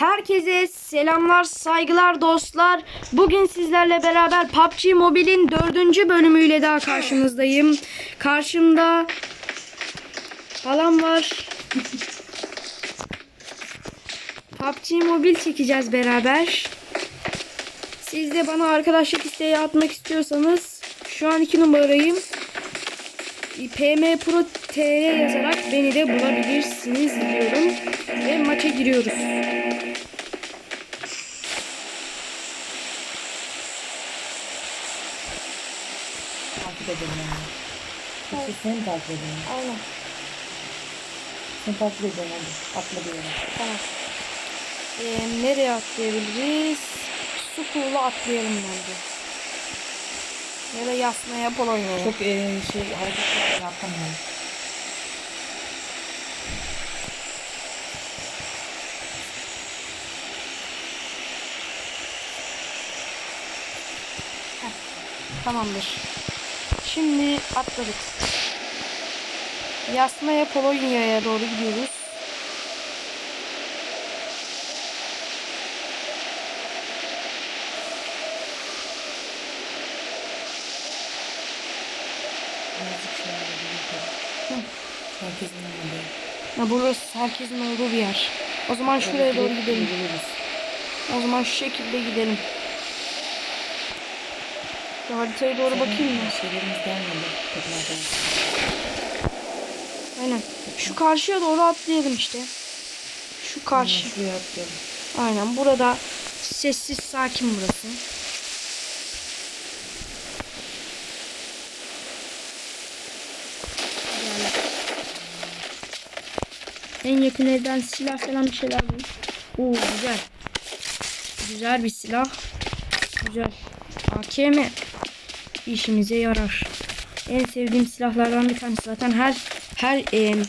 Herkese selamlar, saygılar dostlar. Bugün sizlerle beraber PUBG Mobile'in dördüncü bölümüyle daha karşınızdayım. Karşımda falan var. PUBG Mobile çekeceğiz beraber. Siz de bana arkadaşlık isteği atmak istiyorsanız şu an iki numarayım. PM Pro T'ye yazarak beni de bulabilirsiniz diyorum. Ve maça giriyoruz. Takip edelim yani. Yoksa seni mi takip edelim? Aynen. Seni takip edelim hadi. Atla bir yere. Tamam. Ee, nereye atlayabiliriz? Su pool'u atlayalım bence. Ya da yasnaya Polonya'ya. Çok eee, şey hareketler yapamıyorum. Tamamdır. Şimdi atladık. Yasnaya Polonya'ya doğru gidiyoruz. Herkesin. Ya burası herkesin olduğu bir yer. O zaman şuraya doğru gidelim. O zaman şu şekilde gidelim. Haritaya doğru bakayım mı? Şeylerimiz gelmedi. Şu karşıya doğru atlayalım işte. Şu karşı. Şuraya atlayalım. Aynen. Burada sessiz sakin burası. En yakın evden silah falan bir şeyler bul. Oo güzel. Güzel bir silah. Güzel. AKM işimize yarar. En sevdiğim silahlardan bir tanesi. Zaten her her em,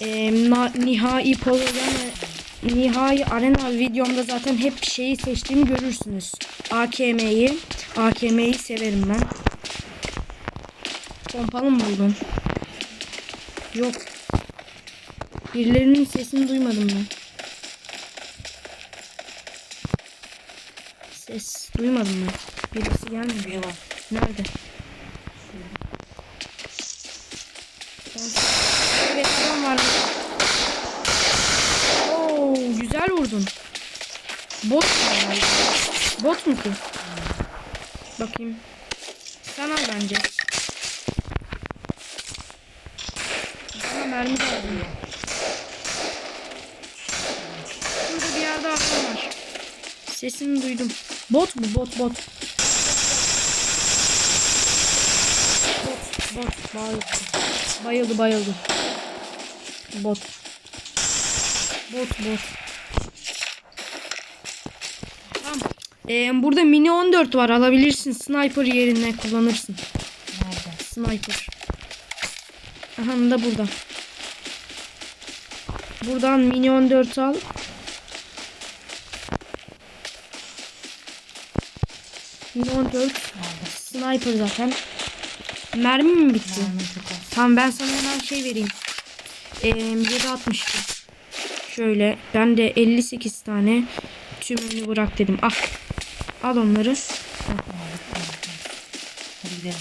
na- nihai ve nihai arena videomda zaten hep şeyi seçtiğimi görürsünüz. AKM'yi. AKM'yi severim ben. Pompalı mı buldun? Yok. Birilerinin sesini duymadım ben. Ses duymadım ben. Birisi. Biri var. Nerede? Evet adam var. Oo güzel vurdun. Bot mu? Bot mu ki? Bakayım. Sen al bence. Bana mermi lazım. Şurada bir yerde adam var. Sesini duydum. Bot mu? Bot bot. Bot bot bayıldı. Bayıldı bayıldı. Bot. Bot bot. Tamam. Ee, burada mini 14 var alabilirsin. Sniper yerine kullanırsın. Nerede? Sniper. Aha da burada. Buradan mini 14 al. Mini 14. Sniper zaten. Mermi mi bitti? Mermi çok az. Tamam ben sana hemen şey vereyim. Ee, 762. Şöyle ben de 58 tane tümünü bırak dedim. Al. Al onları. Hadi gidelim.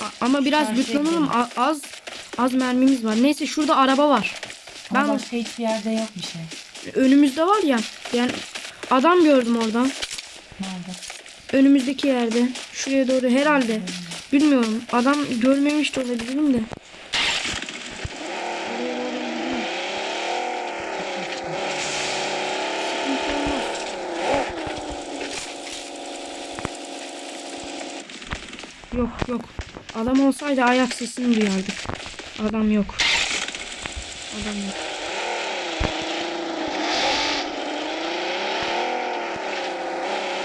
A- ama biraz. A- az az mermimiz var. Neyse şurada araba var. Ama Ben başka hiçbir yerde yok bir şey. önümüzde var ya. Yani adam gördüm oradan. Nerede? Önümüzdeki yerde. Şuraya doğru herhalde. Bilmiyorum. Adam görmemiş de olabilirim de. Oraya doğru gidiyorum. Sıkıntı olmaz. Yok yok. Olsaydı ayak sesini duyardık. Adam yok. Adam yok.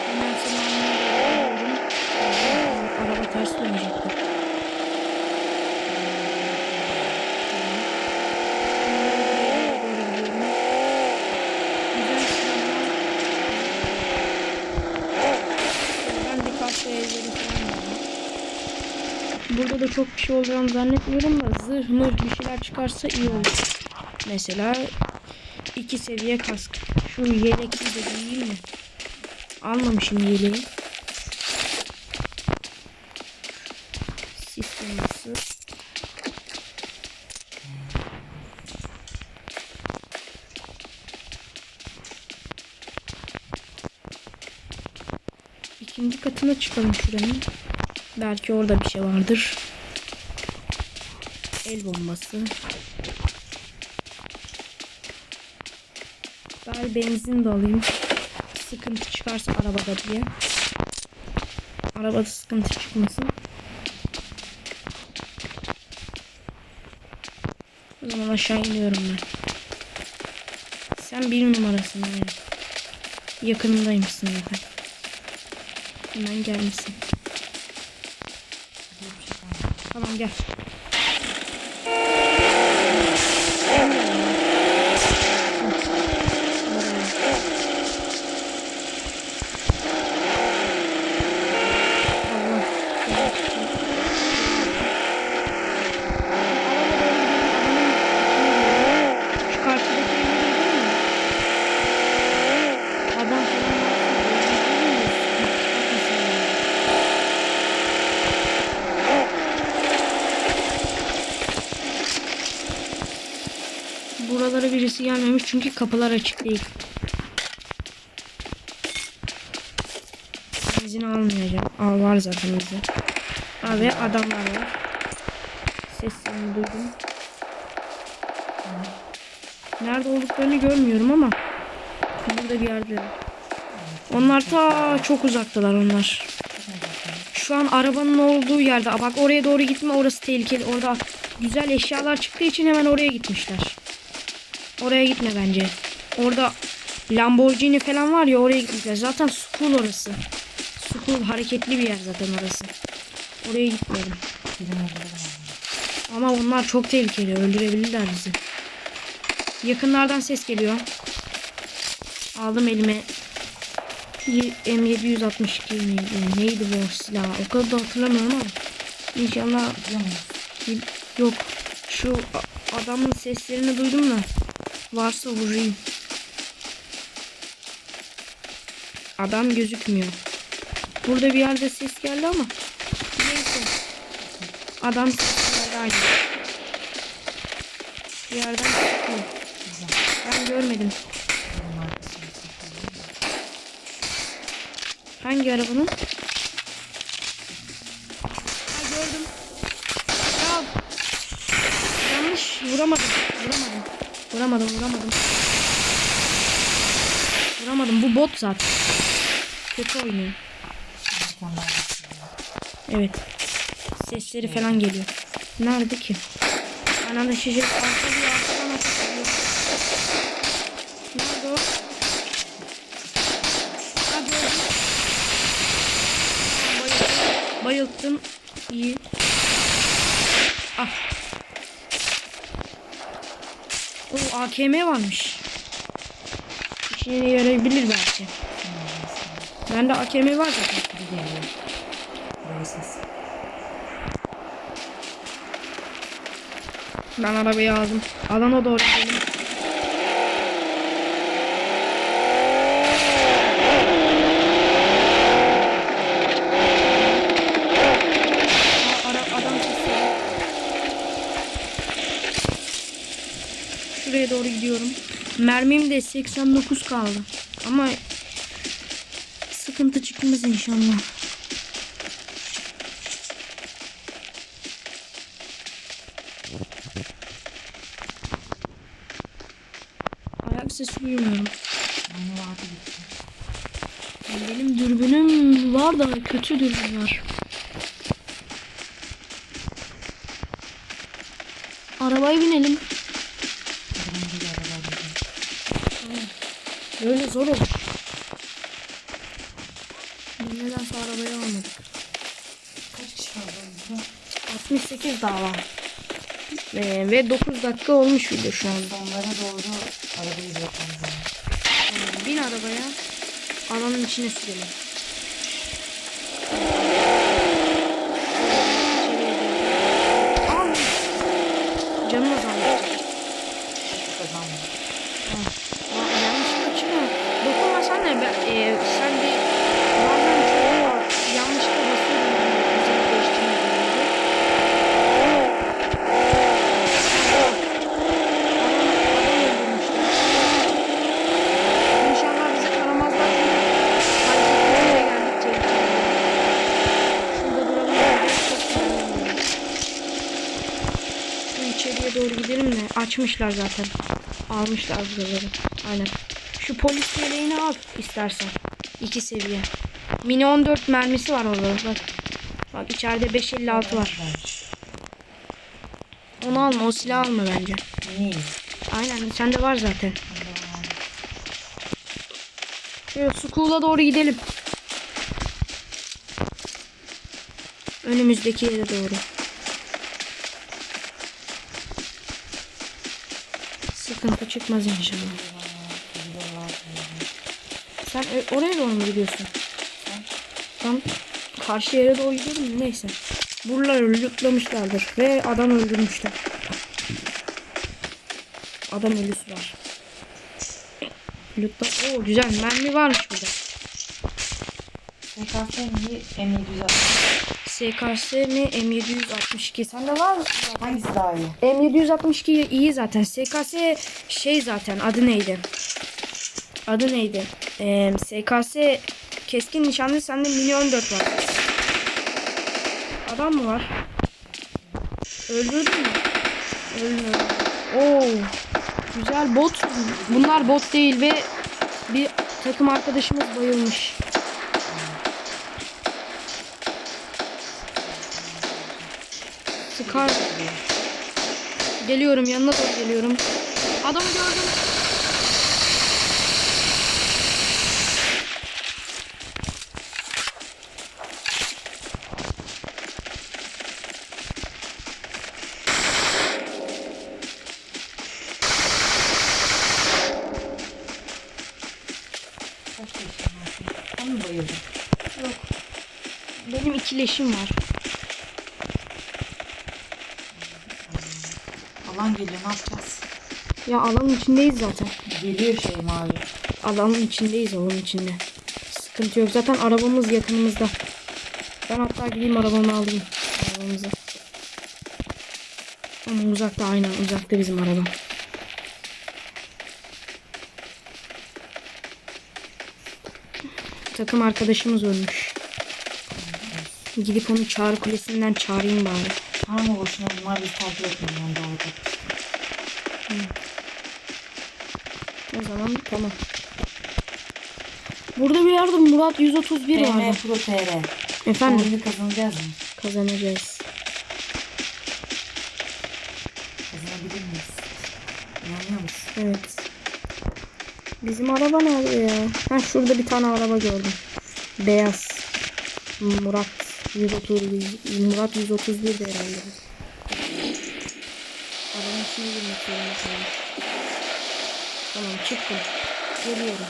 Hemen seni anlıyorum. Oo, Araba ters dönecekti. Güzel silahlar. Ben birkaç evleri falan var. Burada da çok bir şey olacağını zannetmiyorum da zırh mır bir şeyler çıkarsa iyi olur. Mesela iki seviye kask. Şu yelekli de giyeyim mi? Almamışım yeleği. Sistem nasıl? İkinci katına çıkalım şuranın. Belki orada bir şey vardır. El bombası. Bari benzin de alayım. Sıkıntı çıkarsa arabada diye. Arabada sıkıntı çıkmasın. O zaman aşağı iniyorum ben. Sen bir numarasın yani. Yakınındaymışsın zaten. Hemen gelmişsin. Tamam gel. Şu karşıdaki evleri değil mi? Adam falan Birisi gelmemiş çünkü kapılar açık değil. Benzin almayacağım. Al var zaten bizde. Aa, ve adamlar var. Seslerini duydum. Nerede olduklarını görmüyorum ama burada bir yerde. Onlar ta çok uzaktalar onlar. Şu an arabanın olduğu yerde. Aa, Bak oraya doğru gitme orası tehlikeli. Orada güzel eşyalar çıktığı için hemen oraya gitmişler. Oraya gitme bence. Orada Lamborghini falan var ya oraya gitmişler. Zaten school orası. School hareketli bir yer zaten orası. Oraya gitmeyelim. Ama onlar çok tehlikeli. Öldürebilirler bizi. Yakınlardan ses geliyor. Aldım elime. Y- M762 miydi? Neydi bu silah? O kadar da hatırlamıyorum ama. İnşallah yok. Şu adamın seslerini duydum da. Varsa vurayım. Adam gözükmüyor. Burada bir yerde ses geldi ama. Neyse. Adam sesi geldi aynı. Bir yerden çıkıyor. Ben görmedim. Hangi arabanın? Ha gördüm. Ya. Yanlış. Vuramadım. Vuramadım vuramadım. Vuramadım. Bu bot zaten. Kötü oynuyor. Evet. Sesleri falan geliyor. Nerede ki? Ananda şişe arka bir arkadan ateş ediyor. Nerede o? Ha gördüm. İyi. Ah. O AKM varmış. İşine yarayabilir belki. Bende AKM var zaten. Ben arabayı aldım. Alana doğru. Aa, ara, adam sesi. Şuraya doğru gidiyorum. Mermim de 89 kaldı. Ama sıkıntı çıkmaz inşallah. Ayak sesi duymuyorum. Benim dürbünüm var da kötü dürbün var. Arabaya binelim. Böyle zor olur. Biz nedense arabayı almadık. Kaç kişi kaldı orada? 68 daha var. Ee, ve 9 dakika olmuş video şu an. Sonlara doğru arabayı bırakmamız lazım. Bin arabaya alanın içine sürelim. Al. Canım azaldı. Kazanmadık. Aa, yanlışlıkla çıkma. Dokunmasan da ben, e, sen de bazen çoğu yanlışlıkla basıyordun. yani, güzel değiştirmeden önce. İnşallah bizi taramazlar. Hareketlerine geldik tehlikeli. Şurada duralım. bence. Çok güzel oluyor. Şu içeriye doğru gidelim de açmışlar zaten. Almışlar buraları. Aynen. Şu polis yeleğini al istersen. İki seviye. Mini 14 mermisi var orada. Bak. Bak içeride 556 var. Onu alma. O silahı alma bence. Aynen. Sende var zaten. Şöyle school'a doğru gidelim. Önümüzdeki yere doğru. Sıkıntı çıkmaz inşallah. Sen ö- oraya doğru mu gidiyorsun? Tam karşı yere doğru gidiyorum mu? Neyse. Buraları lootlamışlardır ve adam öldürmüşler. Adam ölüsü var. Lootla. Oo güzel mermi varmış burada. SKS mi? M760. SKS mi M762 sende var mı? Hangisi daha iyi? M762 iyi zaten. SKS şey zaten adı neydi? Adı neydi? Ee, SKS keskin nişanlı sende milyon dört var. Adam mı var? Öldürdün mü? Öldürdüm. Oo. Güzel bot. Bunlar bot değil ve bir takım arkadaşımız bayılmış. Sıkar. Geliyorum yanına doğru geliyorum. Adamı gördüm. Sen mi bayıldın? Benim iki leşim var. Alan geliyor ne? Ya alanın içindeyiz zaten. Geliyor şey mavi. Alanın içindeyiz alanın içinde. Sıkıntı yok. Zaten arabamız yakınımızda. Ben hatta gideyim arabamı alayım. Arabamızı. Ama uzakta aynen uzakta bizim araba. Takım arkadaşımız ölmüş. Gidip onu çağrı kulesinden çağırayım bari. Ama boşuna bunlar bizi takip etmiyor. Ben bakıp. O zaman tamam. Burada bir yerde Murat 131 TM vardı. Pro TR. Efendim Oyunu kazanacağız mı? kazanacağız. Kazanabilir miyiz? İnanıyor musun? Evet. Bizim araba nerede ya? Ha şurada bir tane araba gördüm. Beyaz. Murat 131. Murat 131 de herhalde. Adamın içine girmek zorunda. Tamam çıktım. Geliyorum.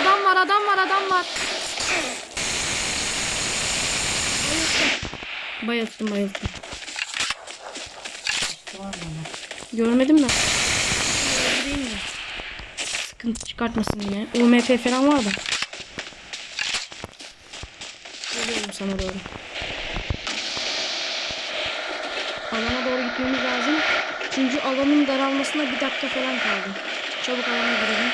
Adam var adam var adam var. Bayılttım. Bayılttım? Görmedim mi? Sıkıntı çıkartmasın yine. UMP falan var da. Geliyorum sana doğru. Alana doğru gitmemiz lazım. Çünkü alanın daralmasına bir dakika falan kaldı. Çabuk alana girelim.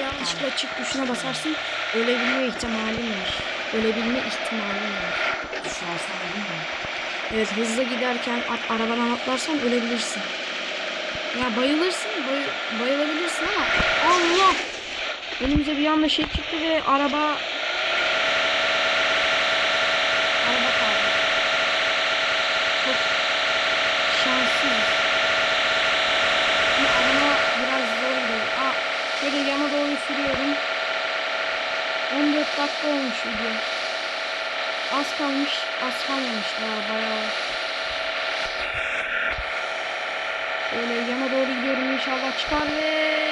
Yanlışlıkla çık tuşuna basarsın. Ölebilme ihtimalin var. Ölebilme ihtimalin var. Düşersen değil mi? Evet hızlı giderken at, arabadan atlarsan ölebilirsin. Ya bayılırsın, bay- bayılabilirsin ama Allah! Önümüze bir anda şey çıktı ve araba şöyle yana doğru sürüyorum. 14 dakika olmuş video. Az kalmış. Az kalmamış daha bayağı. Öyle yana doğru gidiyorum inşallah çıkar ve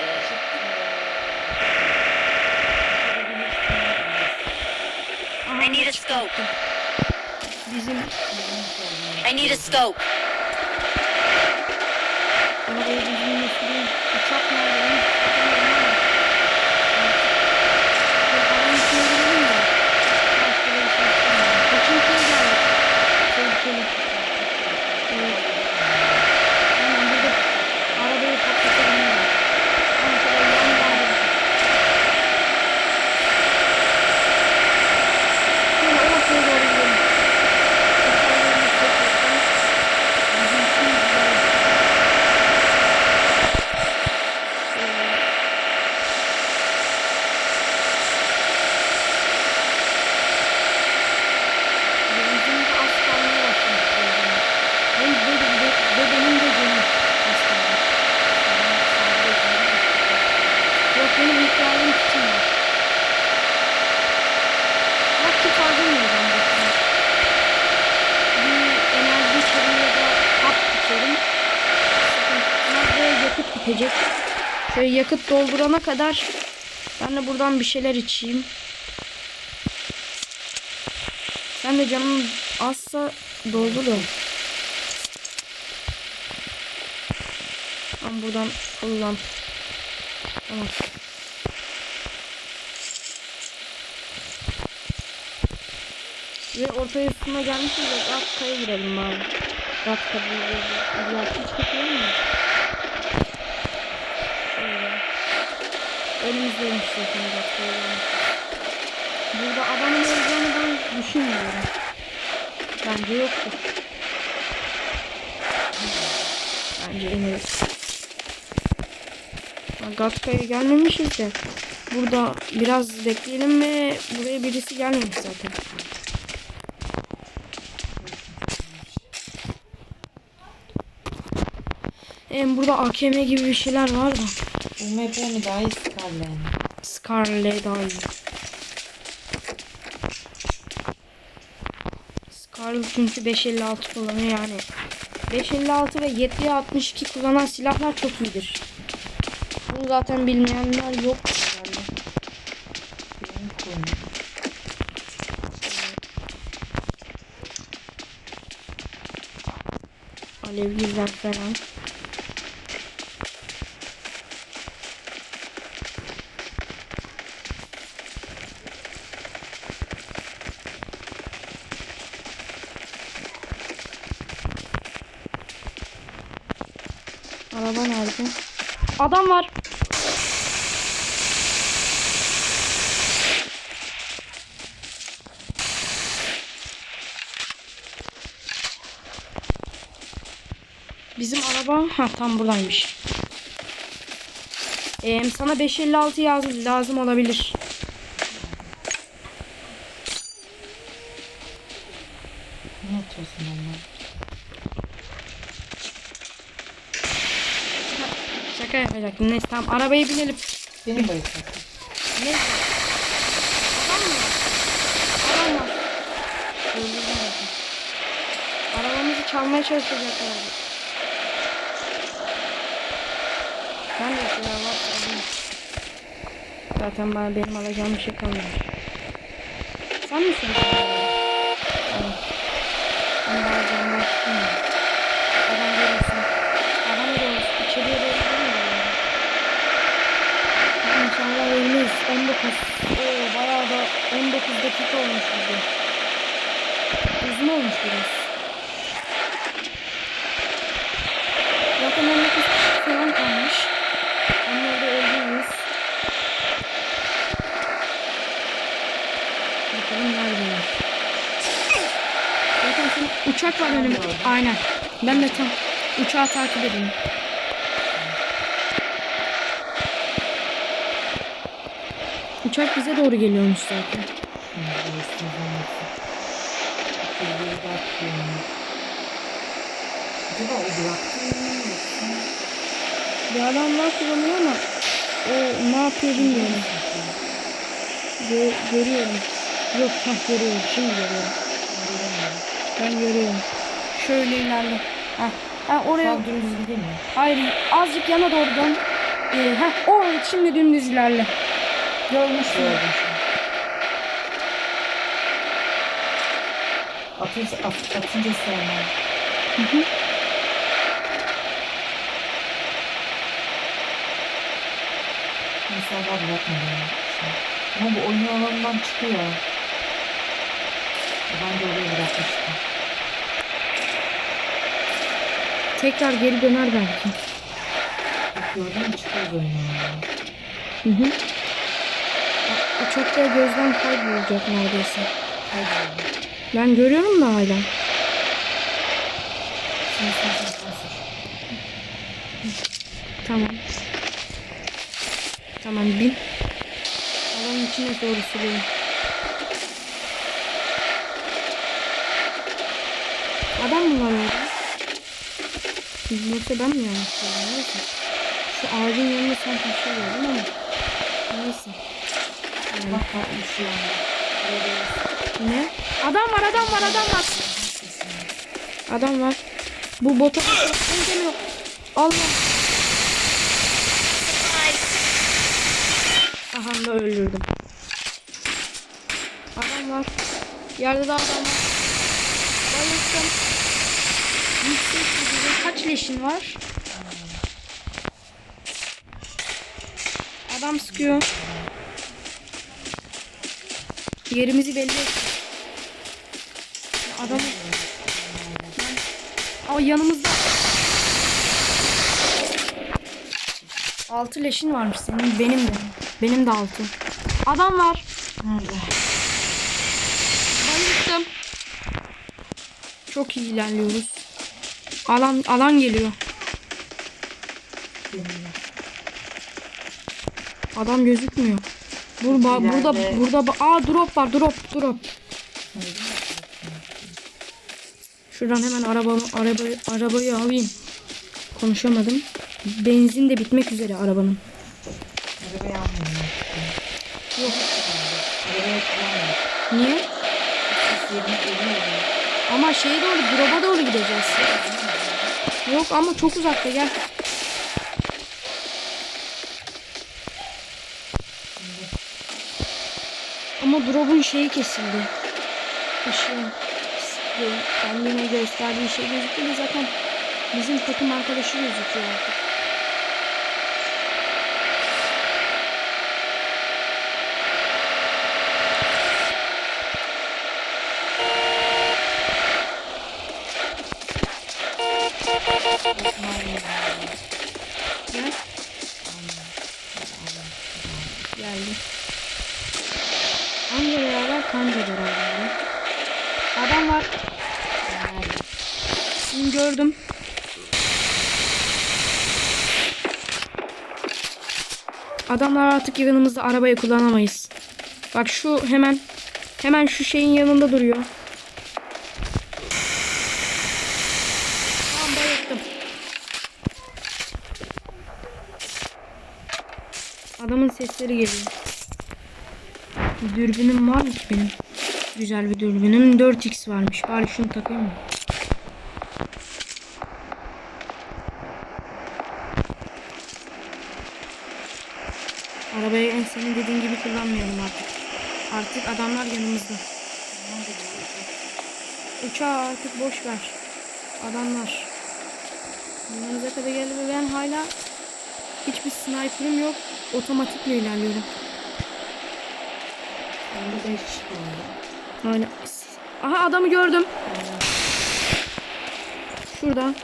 Aha, I need a scope. bizim I need a scope. arabayı bizim sürüyor. Uçak nerede? lan? Bakalım. Yok, alanın içine girelim de. Başka bir şey istemiyorum. Kaçıncıya geldik? Tehlikeli. Evet. Hemen burada arabayı patlatalım. ya. Tamam, şöyle yan bağlayalım. Şöyle ortaya doğru gidelim. Uçaklarımız çok yakın. Bizim için güzel. Şöyle. Benzin de az kalmaya başlamış gördüğüm. Benim de, de, de benim de canım az kaldı. Yok benim ihtiyacım kitim var. Bak kit harcamıyorum ben bu Bir enerji içeriği ya da hap içerim. Sıkıntı ve yakıt bitecek. Şöyle yakıt doldurana kadar ben de buradan bir şeyler içeyim. Sen de canın azsa dolduruyorum. Tamam buradan kullan. Tamam. Ve orta üstüne gelmişiz Gatka'ya girelim bari. Gatka bir bir hiç kapayım mı? Şöyle. Önümüzdeymiş zaten gelmişiz. Burada adamın olacağını ben düşünmüyorum. Bence yoktur. Bence ineriz. Gatka'ya gelmemişiz de. Burada biraz bekleyelim ve buraya birisi gelmemiş zaten. Em burada AKM gibi bir şeyler var da. UMP mi daha iyi Scarlet mi? Scarlet daha iyi. Scarlet çünkü 556 kullanıyor yani. 556 ve 762 kullanan silahlar çok iyidir. Bunu zaten bilmeyenler yok. Alevliler falan. Araba nerede? Adam var. Bizim araba ha tam buradaymış. Ee, sana 556 yaz lazım olabilir. Neyse tamam arabaya binelim. Benim bayılsak. Neyse. Adam mı? Var. Öldürdüm zaten. Arabamızı çalmaya çalışacaklar. Ben de silah alayım. Zaten bana benim alacağım bir şey kalmamış. Sen misin? Tamam. Ben de alacağım başka mı? Adam görürsün. Adam görürsün. İçeriye doğru girmiyor. İnşallah ölmeyiz. 19. Oo, bayağı da 19 dakika olmuş video. Uzun olmuş biraz. Zaten 19 kişi falan kalmış. Onlar da öldürürüz. Bakalım neredeler. Zaten şimdi uçak var önümde. Aynen. Ben de tam uçağı takip edeyim. Uçak bize doğru geliyormuş zaten. Şimdi bayılsın zannetsin. Geliyor bakıyor. Acaba o bıraktı mı yoksa? Bir adamlar kullanıyor ama o ne yapıyor bilmiyorum. Gö- görüyorum. Yok heh, görüyorum. Şimdi görüyorum. Ben görüyorum. Şöyle ilerle. Ha, oraya an dümdüz gideyim mi? hayır azıcık yana doğru dön. Ee, heh, oraya şimdi dümdüz ilerle. Görmüşsün. Gördüm şu an. Atınca, at, atınca sevmem. Hı hı. Var yapmadım. Ama bu oyun alanından çıkıyor. Ben de oraya bırakmıştım. Tekrar geri döner belki. Bak gördün mü çıkıyoruz oyun alanından. Hı hı. O çok da gözden kaybolacak neredeyse. Kayboldu. Ben görüyorum da hala. Tamam. Tamam bin. Alanın içine doğru sürüyorum. Adam mı var orada? Yoksa ben mi yanlış? Neyse. Şu ağacın yanında sanki bir şey gördüm ama. Neyse. Yani, Bak şu anda. Böyle ne? Adam var adam var adam var. Adam var. Bu bota benzemiyor. Allah. Aha da öldürdüm. Adam var. Yerde de adam var. Bayıldım. Kaç leşin var? Adam sıkıyor. Yerimizi belli et. Adam Aa yanımızda. Altı leşin varmış senin. Benim de. Benim de altı. Adam var. Nerede? Bayıldım. Çok iyi ilerliyoruz. Alan alan geliyor. Adam gözükmüyor. Burada burada burada aa drop var drop drop. Şuradan hemen arabamı arabayı arabayı alayım. Konuşamadım. Benzin de bitmek üzere arabanın. Arabayı artık. Yok. Arabayı. Niye? Ama şeye doğru drop'a doğru gideceğiz. Yok ama çok uzakta gel. Ama drop'un şeyi kesildi. Işığı gö- kendine gösterdiği şey gözüküyor zaten bizim takım arkadaşı gözüküyor artık. Seni gördüm. Adamlar artık yanımızda arabayı kullanamayız. Bak şu hemen hemen şu şeyin yanında duruyor. Adamın sesleri geliyor. Dürbünüm var mı ki benim? Güzel bir dürbünüm. 4x varmış. Bari şunu takayım mı? Arabayı en senin dediğin gibi kullanmıyorum artık. Artık adamlar yanımızda. Uçağı artık boş ver. Adamlar. Yanımıza kadar geldi ve ben hala hiçbir sniper'ım yok. Otomatikle ilerliyorum. Bende 5 kaldı. Aynen. Aha adamı gördüm. Şurada.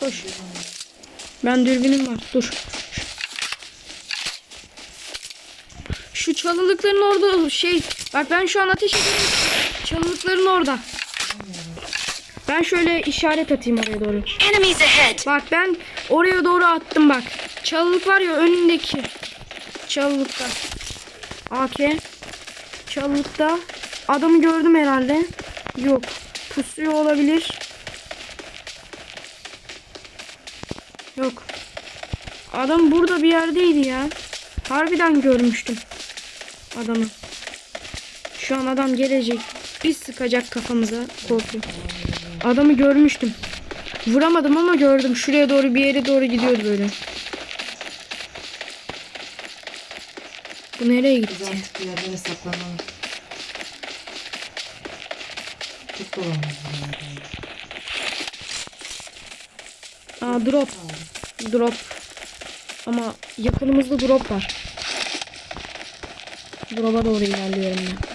Koş. Ben dürbünüm var. Dur. Şu çalılıkların orada şey. Bak ben şu an ateş ediyorum. Çalılıkların orada. Ben şöyle işaret atayım oraya doğru. Enemies ahead! Bak ben oraya doğru attım bak. Çalılık var ya önündeki. Çalılıkta. AK. Çalılıkta. Adamı gördüm herhalde. Yok. Pusuyor olabilir. Yok. Adam burada bir yerdeydi ya. Harbiden görmüştüm. Adamı. Şu an adam gelecek. Bir sıkacak kafamıza. Korkuyorum. Adamı görmüştüm. Vuramadım ama gördüm. Şuraya doğru bir yere doğru gidiyordu böyle. Bu nereye gitti? Güzel bir yerlere saklanalım. Çok. Aa drop. Drop. Ama yakınımızda drop var. Drop'a doğru ilerliyorum ben.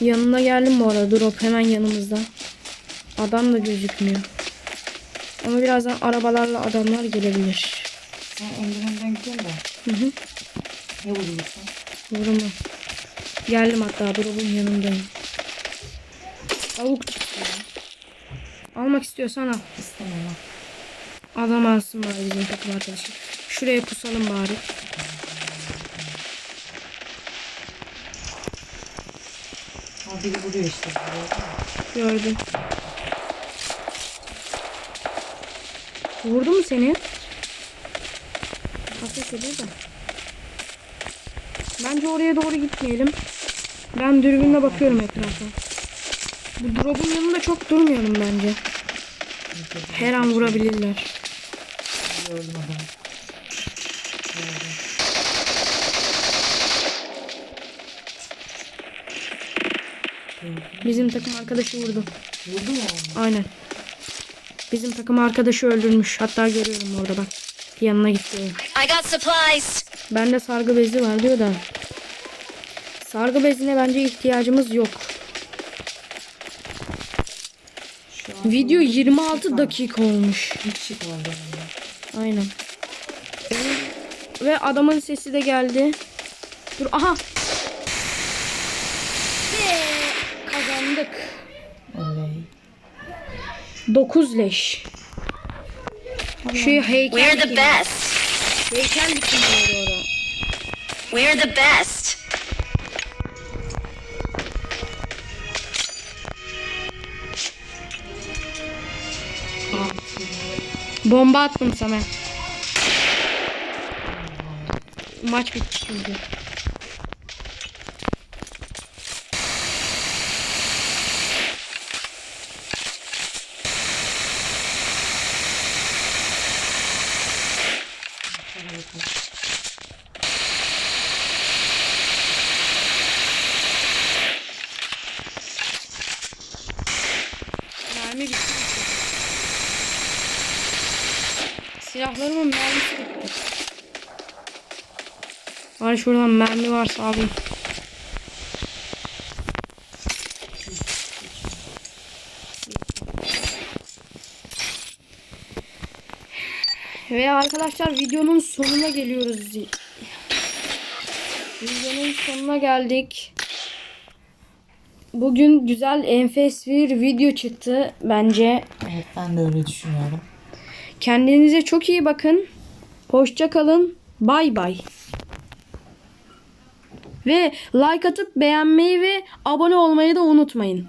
Yanına geldim bu arada. Drop hemen yanımızda. Adam da gözükmüyor. Ama birazdan arabalarla adamlar gelebilir. Sen Enderman'den gidiyorsun da. Hı hı. Ne vurulursun? Vurma. Geldim hatta drop'un yanındayım. Avuk çıktı ya. Almak istiyorsan al. Ha. Adam alsın bari bizim takım arkadaşı. Şuraya pusalım bari. Ha biri vuruyor işte. Gördüm. Vurdu mu seni? Ateş ediyor da. Bence oraya doğru gitmeyelim. Ben dürbünle bakıyorum etrafa. Bu drop'un yanında çok durmayalım bence. Her an vurabilirler. Gördüm adamı. Bizim takım arkadaşı vurdu. Vurdu mu? Aynen. Bizim takım arkadaşı öldürmüş. Hatta görüyorum orada bak. Yanına gitti. I got supplies. Bende sargı bezi var diyor da. Sargı bezine bence ihtiyacımız yok. Şu an Video bir şey 26 kaldı. dakika olmuş. Yanımda. Aynen. Ve adamın sesi de geldi. Dur aha. Ve kazandık. Oley. 9 leş. Şu heykel We're the best. Heykel dikeyim doğru. We're the best. Bomba attım sana. Maç bitti çünkü. Mermi bitti. Silahlarımın mermisi bitti. Var şuradan mermi varsa alayım. Ve arkadaşlar videonun sonuna geliyoruz. Videonun sonuna geldik. Bugün güzel enfes bir video çıktı bence. Evet ben de öyle düşünüyorum. Kendinize çok iyi bakın. Hoşça kalın. Bay bay. Ve like atıp beğenmeyi ve abone olmayı da unutmayın.